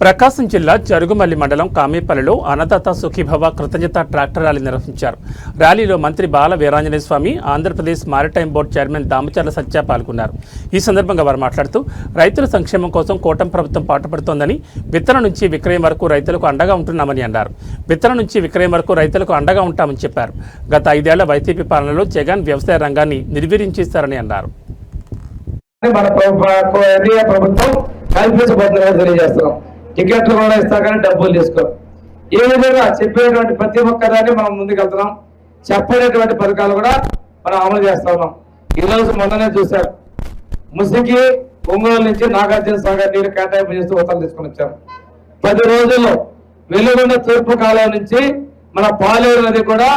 ప్రకాశం జిల్లా జరుగుమల్లి మండలం కామేపల్లిలో అన్నదాత సుఖీభవ కృతజ్ఞత ట్రాక్టర్ ర్యాలీ నిర్వహించారు ర్యాలీలో మంత్రి Bala Veeranjaneya Swamy Andhra Pradesh maritime board chairman Damacharla Satya పాల్గొన్నారు ఈ సందర్భంగా వారు మాట్లాడుతూ రైతుల సంక్షేమం కోసం కూటమి ప్రభుత్వం పాటుపడుతోందని విత్తనం నుంచి విక్రయం వరకు రైతులకు అండగా ఉంటున్నామని అన్నారు విత్తనం నుంచి విక్రయం వరకు రైతులకు అండగా ఉంటామని చెప్పారు గత ఐదేళ్ళ వైసీపీ పాలనలో జగన్ వ్యవసాయ రంగాన్ని నిర్వీర్యం చేశారని అన్నారు మన ప్రభుత్వం తెలియజేస్తున్నాం టికెట్లు కూడా ఇస్తా కానీ డబ్బులు తీసుకో. ఏ విధంగా చెప్పేటువంటి ప్రతి ఒక్క దాన్ని మనం ముందుకెళ్తున్నాం. చెప్పలేటువంటి పథకాలు కూడా మనం అమలు చేస్తా ఉన్నాం. ఈ రోజు మొన్ననే చూశారు. ముసికి ఒంగోలు నుంచి నాగార్జున సాగర్ నీరు కేటాయింపు చేస్తూ ఉత్తర్వులు తీసుకొని వచ్చారు. పది రోజుల్లో వెలుగున్న తూర్పు కాలం నుంచి మన పాలేరు నది కూడా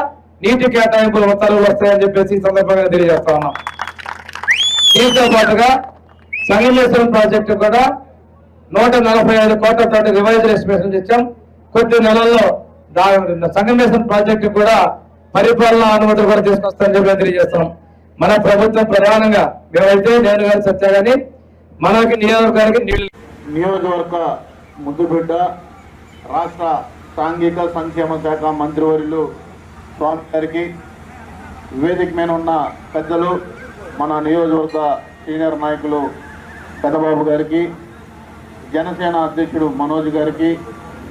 నీటి కేటాయింపుల ఉత్తర్వులు వస్తాయని చెప్పేసి ఈ సందర్భంగా తెలియజేస్తా ఉన్నాం. దీంతో పాటుగా సంగమేశ్వరం ప్రాజెక్టు కూడా నూట నలభై ఐదు కోట్లతో రివైజ్ ఎస్టిమేషన్ ఇచ్చాం కొద్ది నెలల్లో దా- సంగమేశ్వరం ప్రాజెక్టు కూడా పరిపాలన అనుమతులు కూడా తీసుకొస్తామని చెప్పి తెలియజేస్తున్నాం. మన ప్రభుత్వం ప్రధానంగా మేమైతే నేను గారు సత్య గాని మనకి నియోజకవర్గానికి నీళ్ళు నియోజకవర్గ ముద్దుబిడ్డ రాష్ట్ర సాంఘిక సంక్షేమ శాఖ మంత్రివర్యులు స్వామి గారికి వేదిక మీద ఉన్న పెద్దలు మన నియోజకవర్గ సీనియర్ నాయకులు పెద్దబాబు గారికి జనసేన అధ్యక్షుడు మనోజ్ గారికి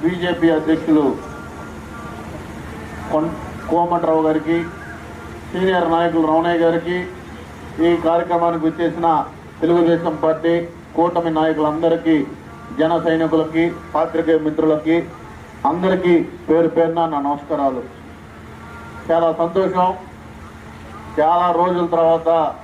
బీజేపీ అధ్యక్షులు కొన్ గారికి సీనియర్ నాయకులు రమణయ్య గారికి ఈ కార్యక్రమానికి వచ్చేసిన తెలుగుదేశం పార్టీ కూటమి నాయకులందరికీ జన సైనికులకి పాత్రికేయ మిత్రులకి అందరికీ పేరు పేరున నా నమస్కారాలు. చాలా సంతోషం. చాలా రోజుల తర్వాత